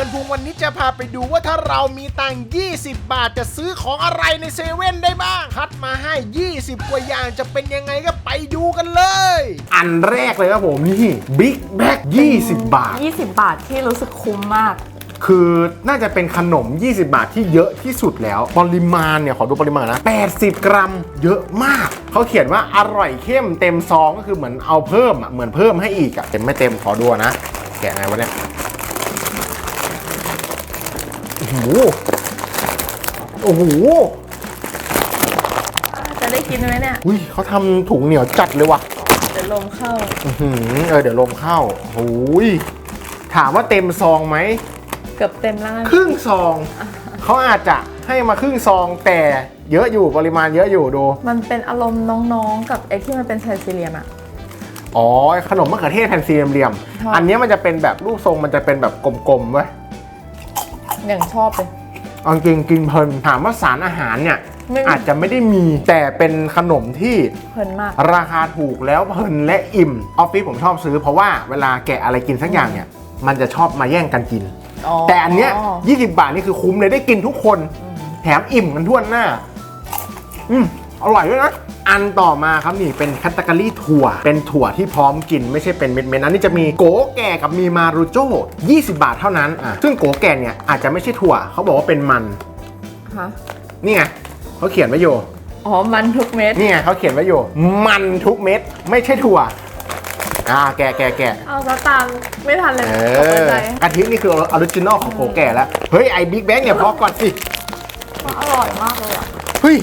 ลินพุงวันนี้จะพาไปดูว่าถ้าเรามีตังค์20 บาทจะซื้อของอะไรในเซเว่นได้บ้าง คัดมาให้ 20 กว่าอย่างจะเป็นยังไงก็ไปดูกันเลย อันแรกเลยครับผมนี่บิ๊กแบ็ก20 บาท 20 บาทที่รู้สึกคุ้มมาก คือน่าจะเป็นขนม 20 บาทที่เยอะที่สุดแล้ว ปริมาณเนี่ย ขอดูปริมาณนะ 80 กรัม เยอะมาก เขาเขียนว่าอร่อยเข้มเต็มซองก็คือเหมือนเอาเพิ่มอะ เหมือนเพิ่มให้อีกอะ เต็มไม่เต็มขอดูนะ แกะไงวะเนี่ย โอ้โหโอ้โหจะได้กินไหมเนี่ย อุ้ยเขาทำถุงเหนียวจัดเลยว่ะ เดี๋ยวลมเข้า อื้อหือเออเดี๋ยวลมเข้าโอ้ยถามว่าเต็มซองไหม เกือบเต็มแล้วครึ่งซอง เขาอาจจะให้มาครึ่งซองแต่เยอะอยู่ปริมาณเยอะอยู่ดู มันเป็นอารมณ์น้องๆ กับไอ้ที่มันเป็นไซซีเรียมอะ อ๋อ ขนมมะเขือเทศแผ่นสี่เหลี่ยมชอบๆอันเนี้ยมันจะเป็นแบบรูปทรงมันจะเป็นแบบกลมๆเว้ย อย่างชอบเลย เอาจริงกินเพลินถามว่าสารอาหารเนี่ย ไม่อาจจะไม่ได้มีแต่เป็นขนมที่เพลินมาก ราคาถูกแล้วเพลินและอิ่มออฟฟิศผมชอบซื้อเพราะว่าเวลาแกะอะไรกินสักอย่างเนี่ย มันจะชอบมาแย่งกันกินแต่อันเนี้ย20 บาทนี่คือคุ้มเลยได้กินทุกคน แถมอิ่มกันทั่วหน้า อืม อร่อยด้วยนะ อันต่อมาครับนี่เป็นแคตตา o r y ถั่ว เป็นถั่วที่พร้อมกินไม่ใช่เป็นเม็ดๆนั้นนี่จะมีโกแก่กับมีมารูโจ้20 บาทเท่านั้นอะซึ่งโกแก่เนี่ยอาจจะไม่ใช่ถั่ว เขาบอกว่าเป็นมัน ฮะ นี่ไงเขาเขียนไว้อยู่อ๋อ มันทุกเม็ด นี่ไงเขาเขียนไว้อยู่ มันทุกเม็ด ไม่ใช่ถั่ว อ่า แกะแกะแกะ เอาซะตามไม่ทันเลยเอตกอใจกะทินี่คือออริจินอลของโกแก่แล้ว เฮ้ย ไอ้บิ๊กแบงเนี่ยพอก่อนสิมันอร่อยมากเลยอะ เฮ้ย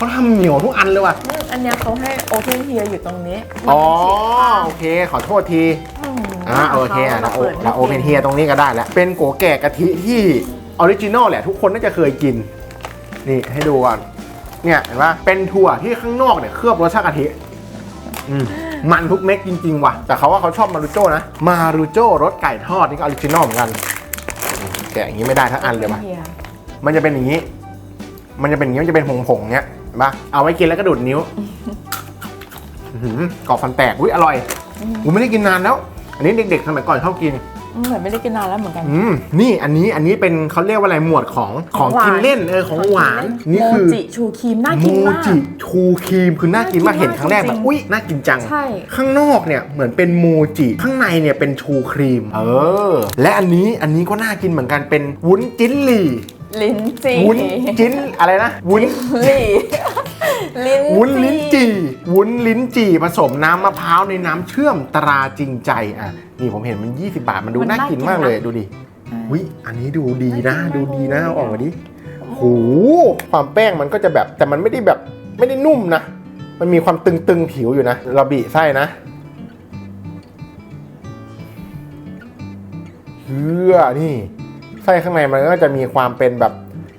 เขาทำเหนียวทุกอันเลยว่ะอืมอันเนี้ยเขาให้โอเพนเทียอยู่ตรงนี้อ๋อมันเป็นสีฟ้าโอเค ขอโทษทีมอ่าโอเคอะเราเราเปิดเราโอเพนเฮียตรงนี้ก็ได้แล้ว เป็นโกแก่กะทิที่ออริจินอลแหละทุกคนน่าจะเคยกิน นี่ให้ดูก่อนเนี่ยเห็นปะเป็นถั่วที่ข้างนอกเนี่ยเคลือบรสชาติกะทิอืมมันทุกเม็ดจริง ๆ ว่ะ แต่เขาว่าเขาชอบมารูโจ้นะ มารูโจ้รสไก่ทอดนี่ก็ออริจินอลเหมือนกันอืมแกะอย่างนี้ไม่ได้ทั้งอันเลยว่ะฮีมันจะเป็นอย่างนี้ มันจะเป็นอย่างนี้มันจะเป็นผงๆเนี้ย เห็นปะเอาไว้กินแล้วก็ดูดนิ้วอื้อหือกรอบฟันแตกอุ้ยอร่อยกูไม่ได้กินนานแล้ว อันนี้เด็กๆสมัยก่อนชอบกิน อืมเหมือนไม่ได้กินนานแล้วเหมือนกัน อืมนี่อันนี้อันนี้เป็นเขาเรียกว่าอะไรหมวดของของของหวาน กินเล่นเออของหวานนี่คือโมจิชูครีมน่าโมกินมาก จิชูครีมคือน่ากินมากน่ากินเห็นครั้งแรกแบบจริงๆอุ้ยน่ากินจัง ใช่ ข้างนอกเนี่ยเหมือนเป็นโมจิข้างในเนี่ยเป็นชูครีม เออ และอันนี้อันนี้ก็น่ากินเหมือนกันเป็นวุ้นจิ้นหลี่ ลิ้นจีวุ้นจิ้นอะไรนะ วุ้นลี่ลิ้นวุ้นลิ้นจี่วุ้นลิ้นจี่ผสมน้ำมะพร้าวในน้ำเชื่อมตราจริงใจอะนี่ผมเห็นมัน 20 บาทมันดูน่ากินมากเลยดูดิวิอันนี้ดูดีนะ ดูดีนะเอาออกมาดิโหความแป้งมันก็จะแบบแต่มันไม่ได้แบบไม่ได้นุ่มนะ มันมีความตึงๆผิวอยู่นะเราบีไส้นะเฮือนี่ไส้ข้างในมันก็จะมีความเป็นแบบ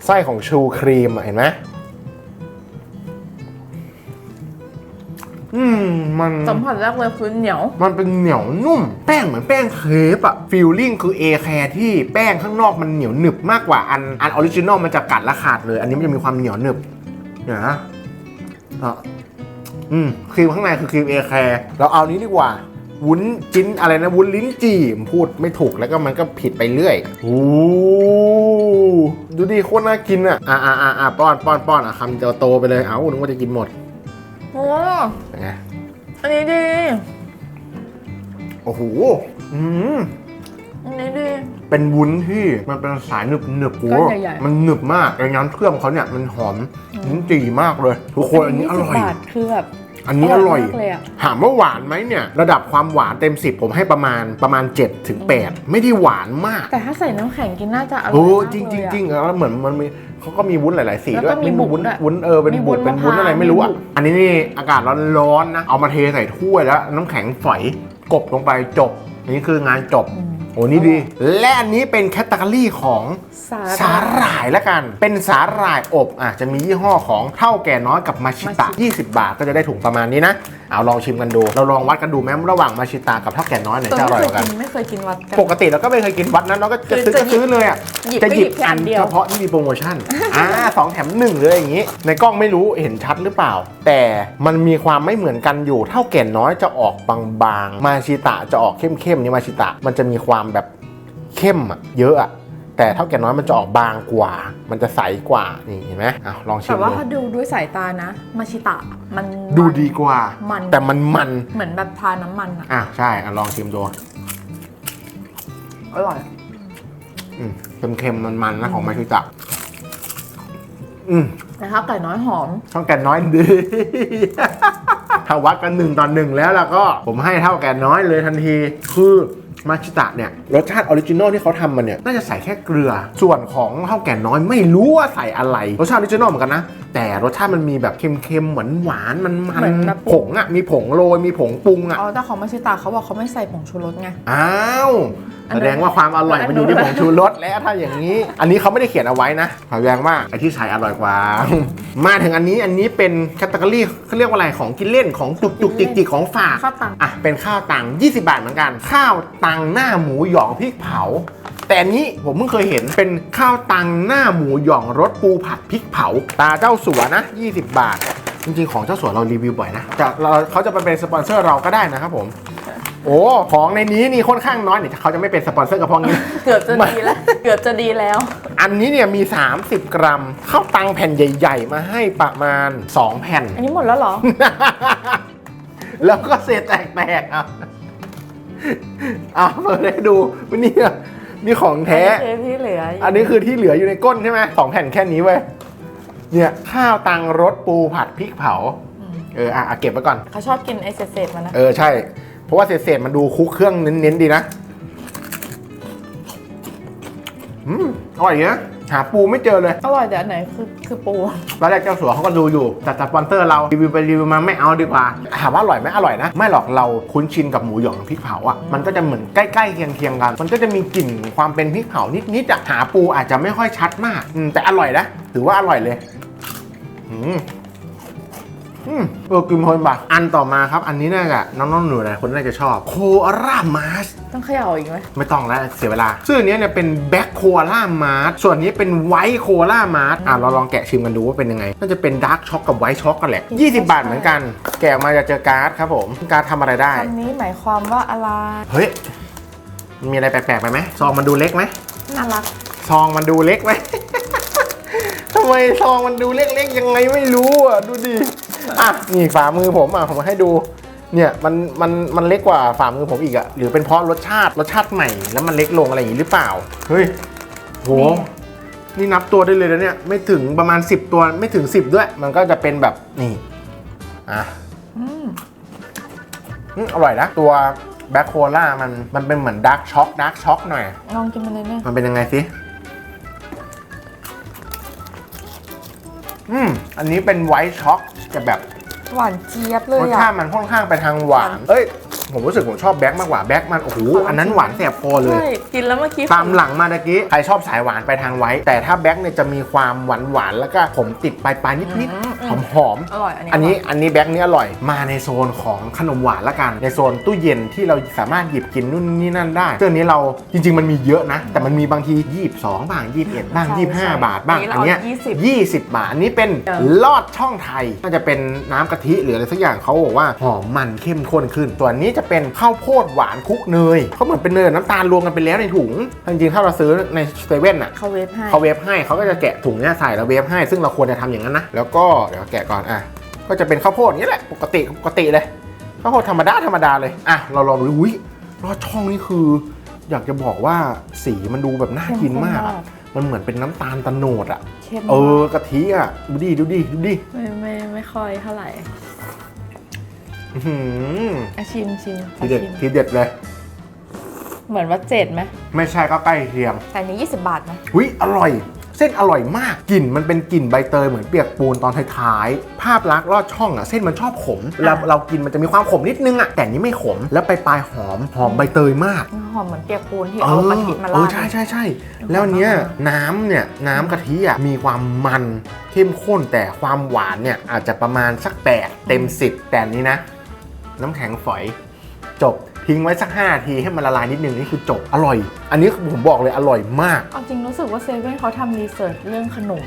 ไส้ของชูครีมอะเห็นไหมอืมมันสัมผัสแรกเลยคือเหนียว มันเป็นเหนียวนุ่ม แป้งเหมือนแป้งเครปอะฟีลลิ่งคือเอแคร์ที่แป้งข้างนอกมันเหนียวหนึบมากกว่าอันอันออริจินอลมันจะกัดและขาดเลย อันนี้มันจะมีความเหนียวหนึบเนี่ยนะอะอืมครีมข้างในคือครีมเอแคร์เราเอานี้ดีกว่า วุ้นจิ้นอะไรนะ วุ้นลิ้นจี่ผมพูดไม่ถูกแล้วก็มันก็ผิดไปเรื่อยโอ้ดูดิโคตรน่ากินอะอะอะอะอะป้อนป้อนป้อนอะคำจะโตไปเลย เอ้านึกว่าจะกินหมดโอ้เป็นไงอันนี้ดี โอ้โห อืมอันนี้ดี เป็นวุ้นที่มันเป็นสายหนึบหนึบๆก้อนใหญ่ๆมันหนึบมากไอ้น้ำเชื่อมเขาเนี่ยมันหอมลิ้นจี่มากเลย ทุกคนอันนี้อร่อย20บาทคือแบบ อันนี้อร่อย มากเลยอะถามว่าหวานไหมเนี่ย ระดับความหวานเต็ม 10 ผมให้ประมาณประมาณ7ถึง8ไม่ได้หวานมาก แต่ถ้าใส่น้ำแข็งกินน่าจะอร่อยโอ้มากจริงจเลริงยอะจริงแล้วเหมือนมันมีเขาก็มีวุ้นหลาย ๆ สีแล้วด้วยก็มีวุ้นบุกด้วยวุ้นเออเป็นมีบุวุ้กนเป็นวุ้นมะพร้าวอะไรไม่รู้อะ มีบุก อันนี้นี่อากาศร้อนๆนะ เอามาเทใส่ถ้วยแล้ว น้ำแข็งฝอยกบลงไปจบอันนี้คืองานจบ โอ้นี่ดี และอันนี้เป็นแคตตาล็อของสาสาหร่ายละกัน เป็นสาหร่ายอบอะจะมียี่ห้อของเท่าแก่น้อยกับมาชิตะ 20 บาทก็จะได้ถุงประมาณนี้นะ เอาลองชิมกันดู เราลองวัดกันดูแม้ระหว่างมาชิตะกับเท่าแก่น้อยไหนตัวจะอร่ไม่อยเคกยว่ากันกินไม่เคยกินวัดกัน ปกติเราก็ไม่เคยกินวัดนั้นเราก็จะซื้อคือจะก็ซื้อเลยอะหยิบจะหยิบก็หยิบแค่อัอันนเดียวเฉพาะที่มีโปรโมชั่น อ่าสองแถมหนึ่งเลยอย่างนี้ ในกล้องไม่รู้เห็นชัดหรือเปล่า แต่มันมีความไม่เหมือนกันอยู่ เท่าแก่น้อยจะออกบางๆ มาชิตะจะออกเข้มๆนี่มาชิตะมันจะมีความแบบเข้มอะเยอะอะแต่เท่าแก่น้อยมันจะออกบางกว่า มันจะใสกว่านี่เห็นไหมอะลองชิแต่มว่าดูถ้าดูด้วยสายตานะมาชิตะมันดูดีกว่า มันแต่มันมันเหมือนแบบทาน้ำมันอะอะใช่อะลองชิมดูอร่อยอืมเค็มๆมันๆนะของมาชิตะอืมแต่ถ้าไก่น้อยหอมเท่าแก่น้อยดีถ้าวัดกันหนึ่งต่อหนึ่งแล้วแล้วก็ ผมให้เท่าแก่น้อยเลยทันทีคือ มาชิตะเนี่ยรสชาติออริจินอลที่เขาทำมาเนี่ยน่าจะใส่แค่เกลือ ส่วนของเท่าแก่น้อยไม่รู้ว่าใส่อะไรรสชาติออริจินอลเหมือนกันนะแต่รสชาติมันมีแบบเค็มๆหวานหวานๆมันมันเหมือนแบบ ผงอะมีผงโรยมีผงปรุงอะอ๋อแต่ของมาชิตะเขาบอกเขาไม่ใส่ผงชูรสไง อ้าวอัน แสนั้นดงว่าความอร่อยอันนั้นมันอยู่ที่ผงชูรสแล้วถ้าอย่างนี้ อันนี้เขาไม่ได้เขียนเอาไว้นะแสดงว่าไอ้ที่ใส่อร่อยกว่า มาถึงอันนี้อันนี้เป็นแคตตาล็อเขาเรียกว่าอะไรของกินเล่นของจุกจุกจิกจิกของฝากข้าวตังอะเป็นข้าวตัง20 บาทเหมือนกัน ข้าวตังหน้าหมูหยองพริกเผาแต่อันนี้ผมเพิ่งเคยเห็นเป็นข้าวตังหน้าหมูหยองรสปูผัดพริกเผา ตาเจ้าสัวนะ 20 บาท จริงๆ ของเจ้าสัวเรารีวิวบ่อยนะจะเราเขาจะไปเป็นสปอนเซอร์เราก็ได้นะครับผม โอ้ของในนี้นี่ค่อนข้างน้อยเนี่ยเขาจะไม่เป็นสปอนเซอร์กับพวกนี้ เกือบจะดีแล้ว เกือบจะดีแล้ว อันนี้เนี่ยมี 30 กรัมข้าวตังแผ่นใหญ่ ๆ มาให้ประมาณ 2 แผ่น อันนี้หมดแล้วเหรอ แล้วก็เศษแตกๆอะเอาเปิดให้ดูวันนี้มีของแท้ อันนี้คือที่เหลือ อันนี้คือที่เหลืออยู่ในก้นใช่ไหมสองแผ่นแค่นี้เว้ย เนี่ยข้าวตังรสปูผัดพริกเผามเอออะอะเก็บไว้ก่อน เขาชอบกินไอเศษๆมันนะ เออใช่เพ ราะว่าเศษๆมันดูคุกเครื่องเน้นๆดีนะอืมอร่อยนะหาปูไม่เจอเลย อร่อยแต่อันไหนคือคือปูตอนแรกเจ้าสัวเขาก็ดูอยู่แต่สปอนเซอร์เรารีวิวไปรีวิวมาไม่เอาดีกว่าถามว่าอร่อยไหมอร่อยนะ ไม่หรอกเราคุ้นชินกับหมูหยองพริกเผาอะมันก็จะเหมือนใกล้ๆเคียงๆกัน มันก็จะมีกลิ่นความเป็นพริกเผานิดๆอะหาปูอาจจะไม่ค่อยชัดมากอืมแต่อร่อยนะถือว่าอร่อยเลยอืม อืมเออกินเพลินปะอันต่อมาครับ อันนี้น่าจะน้องๆหนูหลายคนน่าจะชอบโคอาร่ามาสต้องเขย่าอีกไหมไม่ต้องแล้วเสียเวลา ซึ่งอันเนี้ยเนี่ยเป็นแบ็คโคอาล่ามาร์ส่วนนี้เป็นไวท์โคอาล่ามาร์อะเราลองแกะชิมกันดูว่าเป็นยังไง น่าจะเป็นดาร์กช็อกกับไวท์ช็อกกันแหละ20 บาทเหมือนกัน แกะออกมาจะเจอการ์ดครับผม การ์ดทำอะไรได้ คำนี้หมายความว่าอะไร เฮ้ยมีอะไรแปลกๆไปไหมซองมันดูเล็กไหมน่ารัก ซองมันดูเล็กไหม ทำไมซองมันดูเล็กๆยังไงไม่รู้อะดูดิ อะนี่ฝ่ามือผมอะผมมาให้ดูเนี่ยมันมันมันเล็กกว่าฝ่ามือผมอีกอะหรือเป็นเพราะรสชาติรสชาติใหม่แล้วมันเล็กลงอะไรอย่างนี้หรือเปล่า เฮ้ยโหนี่นับตัวได้เลยนะเนี่ยไม่ถึงประมาณ 10 ตัวไม่ถึง 10 ด้วย มันก็จะเป็นแบบนี่อะอืมอืมอร่อยนะตัวแบ็คโคล่ามันมันเป็นเหมือนดาร์กช็อกดาร์กช็อกหน่อยลองกินมันเลยเนี่ยมันเป็นยังไงสิ อืมอันนี้เป็นไวท์ช็อกจะแบบหวานเจี๊ยบเลรยสอะชาติมันค่อนข้างไปทางหวาน เอ้ย ผมรู้สึกผมชอบแบ็คมากกว่าแบ็คมันโอ้โหอันนั้นหวานแสบคอเลย ใช่กินแล้วเมื่อกี้ตามหลังมาตะกี้ใครชอบสายหวานไปทางไวท์แต่ถ้าแบ็คเนี่ยจะมีความหวานหวานๆแล้วก็ผมติดปลายปลายๆนิดๆ หอมหอมๆอร่อยอันนี้อันนี้อันนี้แบ็คนี้อร่อยมาในโซนของขนมหวานละกัน ในโซนตู้เย็นที่เราสามารถหยิบกินนู่นนี่นั่นได้เรื่องนี้เราจริง ๆ มันมีเยอะนะ แต่มันมีบางที 22บ้าง21บ้าง25 บาทบ้างอันเนี้ย20 บาทอันนี้เป็นลอดช่องไทยน่าจะเป็นน้ำกะทิหรืออะไรสักอย่างเขาบอกว่าหอมมันเข้มข้นขึ้นตัวนี้จะเป็นข้าวโพดหวานคลุกเนยเขาเหมือนเป็นเนยกับน้ำตาลรวมกันไปแล้วในถุงจริงๆถ้าเราซื้อในเซเว่นอะเขาเวฟให้เขาเวฟให้เขาก็จะแกะถุงเนี้ยใส่แล้วเวฟให้ซึ่งเราควรจะทำอย่างนั้นนะแล้วก็เดี๋ยวแกะก่อนอะก็จะเป็นข้าวโพดอย่างนี้แหละปกติปกติเลยข้าวโพดธรรมดาธรรมดาเลยอะเราลองดูอุ้ยรอดช่องนี่คือ อยากจะบอกว่าสีมันดูแบบน่ากินมากอะมันเหมือนเป็นน้ำตาลตะโนดอะเข้มเอมาอกกะทิอะดูดิดูดิดูดิไม่ไม่ไม่ค่อยเท่าไหร่อื้อหืออะชิมชิมทีเด็ดชิมทีเด็ดเลย เหมือนว่าเจ็ดไหมไม่ใช่ก็ใกล้เคียงแต่อันนี้20 บาทนะอุ้ยอร่อย เส้นอร่อยมากกลิ่นมันเป็นกลิ่นใบเตยเหมือนเปียกปูนตอนท้ายๆภาพลักษณ์ลอดช่องอะเส้นมันชอบขมเราเรากินมันจะมีความขมนิดนึงอะแต่นี้ไม่ขมแล้วไปปลายๆหอมหอมใบเตยมาก หอมเหมือนเปียกปูนที่เอเอาอกะทิมาเอราอดใช่ใช่ใช่แล้วอันเนี้ยน้ำเนี่ยน้ำกะทิอะมีความมันเข้มข้นแต่ความหวานเนี่ยอาจจะประมาณสักแปดเต็มสิบแต่อันนี้นะ น้ำแข็งฝอยจบ ทิ้งไว้สัก5นาทีให้มันละลายนิดนึงนี่คือจบอร่อย อันนี้ผมบอกเลยอร่อยมาก เอาจริงรู้สึกว่าเซเว่นเขาทำรีเสิร์ชเรื่องขนม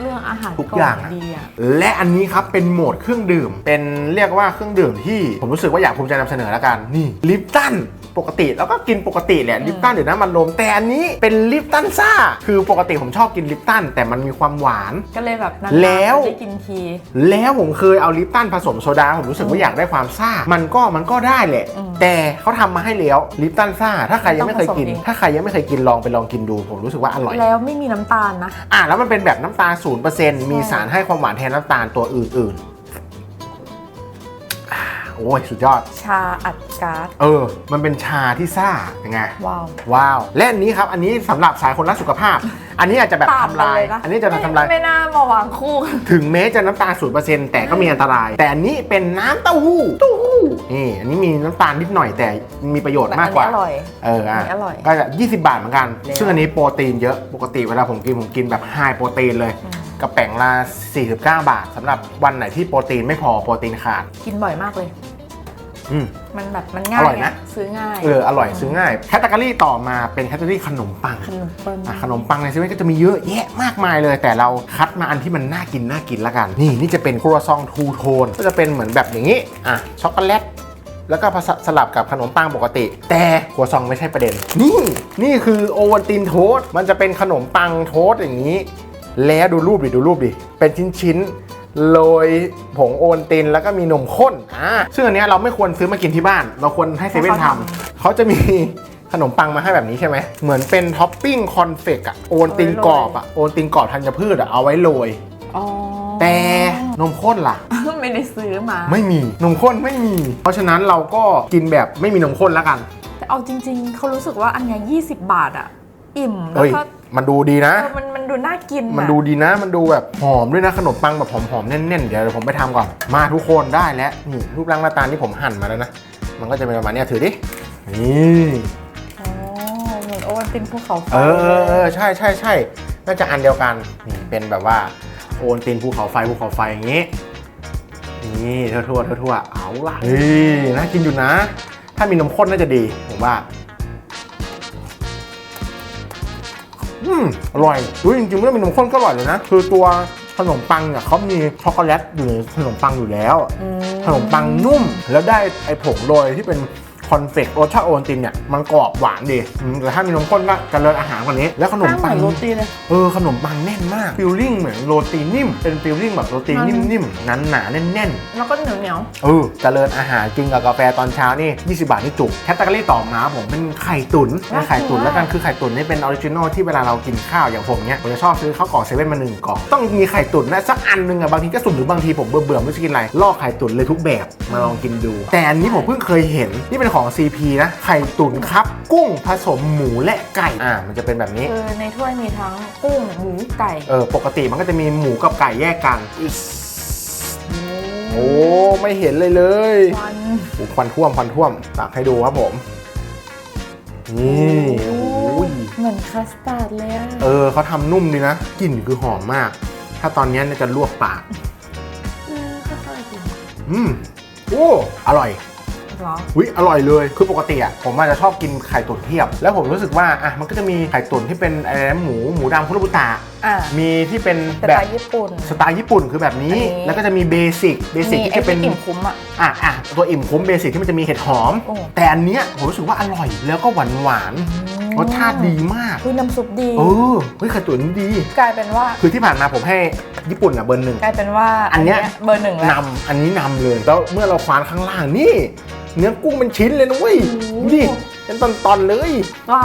เรื่องอาหารทุกอย่างนอะดีอะและอันนี้ครับเป็นโหมดเครื่องดื่ม เป็นเรียกว่าเครื่องดื่มที่ผมรู้สึกว่าอยากภูมิใจนำเสนอแล้วกันนี่ลิปตันโปปกติแล้วก็กินปกติแหละลิปตันหรือน้ำมันลมแต่อันนี้เป็นลิปตันซ่า คือปกติผมชอบกินลิปตันแต่มันมีความหวาน ก็เลยแบบนานแล้วๆได้กินที แล้วผมเคยเอาลิปตันผสมโซดาผมรู้สึกว่าอยากได้ความซ่า มันก็มันก็ได้แหละ อืมแต่เขาทำมาให้แล้วลิปตันซ่า ถ้าใครยังไม่เคยกิน ต้องผสมเอง ถ้าใครยังไม่เคยกินลองไปลองกินดู ผมรู้สึกว่าอร่อย แล้วไม่มีน้ำตาลนะ อะแล้วมันเป็นแบบน้ำตาลศูนย์เปอร์เซ็นต์มีสารให้ความหวานแทนน้ำตาลตัวอื่นๆอ่า โอ้ยสุดยอด ชาอัดก๊าซเออ มันเป็นชาที่ซ่ายังไง ว้าว ว้าว และอันนี้ครับ อันนี้สำหรับสายคนรักสุขภาพ อันนี้อาจจะแบบต่างทำลายกันเลยนะอันนี้จะทำลายไม่ไม่น่ามาวางคู่กัน ถึงแม้จะน้ำตาลศูนย์เปอร์เซ็นต์แต่ก็มีอันตราย แต่อันนี้เป็นน้ำเต้าหู้เต้าหู้นี่อันนี้มีน้ำตาลนิดหน่อยแต่มีประโยชน์มากกว่าอันนี้อร่อยเอออะอันนี้อร่อยก็จะ20 บาทเหมือนกัน แล้ว ซึ่งอันนี้โปรตีนเยอะปกติเวลาผมกินผมกินแบบไฮโปรตีนเลย กระแป๋งละ49 บาทสำหรับวันไหนที่โปรตีนไม่พอโปรตีนขาด กินบ่อยมากเลย อืม มันแบบมันง่ายอร่อยนะไงซื้อง่ายเอออร่อยซื้อง่ายแคตตาล็อต่อมาเป็นแคตตาล็อขนมปังขนมปังอะขนมปังในเซเว่นก็จะมีเยอะแยะมากมายเลย แต่เราคัดมาอันที่มันน่ากินน่ากินละกัน นี่นี่จะเป็นครัวซองทูโทนก็จะเป็นเหมือนแบบอย่างนี้อะช็อกโกแลตแล้วก็ผสสลับกับขนมปังปกติ แต่ครัวซองไม่ใช่ประเด็น นี่ นี่คือโอวัลตินโทสต์มันจะเป็นขนมปังโทสต์อย่างนี้ แล้วดูรูปดิดูรูปดิเป็นชิ้นๆโรยผงโอวัลตินแล้วก็มีนมข้นอ่าซึ่งอันเนี้ยเราไม่ควรซื้อมากินที่บ้าน เราควรให้เซเว่นทำเขาจะมีขนมปังมาให้แบบนี้ใช่ไหม เหมือนเป็นท็อปปิ้งคอนเฟกอะโอนตินกรอบอะโอนตินกรอบธัญพืชอะเอาไว้โรยอ๋อแต่นมข้นล่ะ ไม่ได้ซื้อมา ไม่มีนมข้นไม่มี เพราะฉะนั้นเราก็กินแบบไม่มีนมข้นแล้วกัน แต่เอาจริง ๆเขารู้สึกว่าอันเนี้ย20 บาทอะอิ่มแล้วเฮ้ยก็มันดูดีนะเออมันมัน ดูน่ากินอะมันดูดีนะ มันดูแบบหอมด้วยนะขนมปังแบบหอมๆแน่นๆเดี๋ยวผมไปทำก่อน มาทุกคนได้แล้วนี่รูปร่างหน้าตาที่ผมหั่นมาแล้วนะ มันก็จะเป็นประมาณเนี้ยถือดิ นี่อ๋อเหมือนโอวัลตินภูเขาไฟเออเออเออใช่ใช่ใช่น่าจะอันเดียวกันนี่เป็นแบบว่าโอนตินภูเขาไฟภูเขาไฟอย่างงี้นี่ทั่วทั่วทั่วทั่วๆเอาล่ะเฮ้ยน่ากินอยู่นะ ถ้ามีนมข้นน่าจะดีผมว่า อืมอร่อยอุ้ยจริงๆไม่ต้องมีนมข้นก็อร่อยเลยนะ คือตัวขนมปังเนี่ยเขามีช็อกโกแลตอยู่ในขนมปังอยู่แล้วอืมขนมปังนุ่มแล้วได้ไอ้ผงโรยที่เป็น คอนเฟกต์รสชาติโอวัลตินเนี่ยมันกรอบหวานดีอืมแต่ถ้ามีนมข้นก็เจริญอาหารกว่านี้ แล้วขนมข้างเหปัมืงอนโรตีเลยเออขนมปังแน่นมากฟิลลิ่งเหมือนโรตีนิ่ม เป็นฟิลลิ่งแบบโรตีมันนิ่มๆหนาหนาๆแน่นแล้วก็เหนียวเหนียวๆเออเจริญอาหารกินกับกาแฟตอนเช้านี่ 20 บาทนี่จุกแคตตาล็อต่อมาผมเป็นไข่ตุ๋นเป็นไข่ตุ๋นแล้วกันคือไข่ตุ๋นนี่เป็นออริจินอลที่เวลาเรากินข้าวอย่างผมเนี่ยผมจะชอบซื้อข้าวกล่องเซเว่นมาหนึ่งกล่องต้องมีไข่ตุ๋นนะสักอันหนึ่งอะบางทีก็สุ่มหรือบางทีผมเบื่อเบื่อๆไม่รู้จะกินอะไรลอกไข่ตุ๋นเลยทุกแบบมาลองกินดู แต่อันนี้ผมเพิ่งเคยเห็นนี่เป็นของ CP นะไข่ตุ๋นครับ กุ้งผสมหมูและไก่อ่ามันจะเป็นแบบนี้ คือในถ้วยมีทั้งกุ้งหมูไก่ เออปกติมันก็จะมีหมูกับไก่แยกกันอิ๊สโอ้ไม่เห็นเลยเลยวันโอ้ควันท่วมควันท่วมตักให้ดูครับผม นี่โอ้ยเหมือนคัสตาร์ดเลยอะเออเขาทำนุ่มดีนะกลิ่นคือหอมมาก ถ้าตอนนี้น่าจะลวกปาก เออค่อยๆกินอืม โอ้ อร่อยเหรอวิอร่อยเลย คือปกติอะผมอาจจะชอบกินไข่ตุ๋นเทียบ แล้วผมรู้สึกว่าอะมันก็จะมีไข่ตุ๋นที่เป็นอะไรนะหมูหมูดำคุโรบุตะอะมีที่เป็นแต่แบบตาญี่ปุ่น สไตล์ญี่ปุ่นคือแบบนี้ อันนี้ แล้วก็จะมีเบสิก เบสิกมีที่ไอ้จะเป็นที่อิ่มคุ้มอะ อะอะตัวอิ่มคุ้มเบสิกที่มันจะมีเห็ดหอม โอ้ แต่อันเนี้ยผมรู้สึกว่าอร่อยแล้วก็หวานหวานๆรสชาติดีมาก คือน้ำซุปดี เออเฮ้ยไข่ตุ๋นนี่ดี กลายเป็นว่า คือที่ผ่านมาผมให้ญี่ปุ่นอะเบอร์หนึ่ง กลายเป็นว่าอันเนี้ย เบอร์หนึ่งแล้ว นำอันนี้นำเลย แล้วเมื่อเราควานข้างล่างนี่เนื้อกุ้งเป็นชิ้นเลยนะเว้ยโอ้โหดูดิเป็นตอนๆเลย ว่า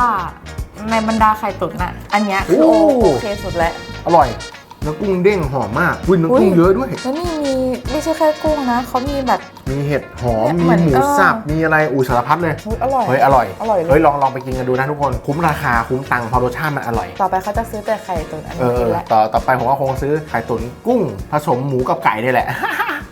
ในบรรดาไข่ตุ๋นอะ อันเนี้ยคือโอ้โอโอเคสุดแล้ว อร่อยเนื้อกุ้งเด้งหอมมากอุ้ยเนื้อกุ้งอุ๊ย เยอะด้วย แล้วนี่มีไม่ใช่แค่กุ้งนะเขามีแบบ มีเห็ดหอมเนี่ยมีเหมือนหมูเออ สับ มีอะไรอูสารพัดเลย อุ๊ยอร่อย เฮ้ยอร่อย อร่อยเลย เฮ้ยลองลองไปกินกันดูนะทุกคน คุ้มราคาคุ้มตังค์เพอรสชาติมันอร่อย ต่อไปเขาจะซื้อแต่ไข่ตุ๋นอันเอนี้อกินแล้วต่อต่อไปผมก็คงซื้อไข่ตุ๋นกุ้ง ผสมหมูกับไก่นี่แหละ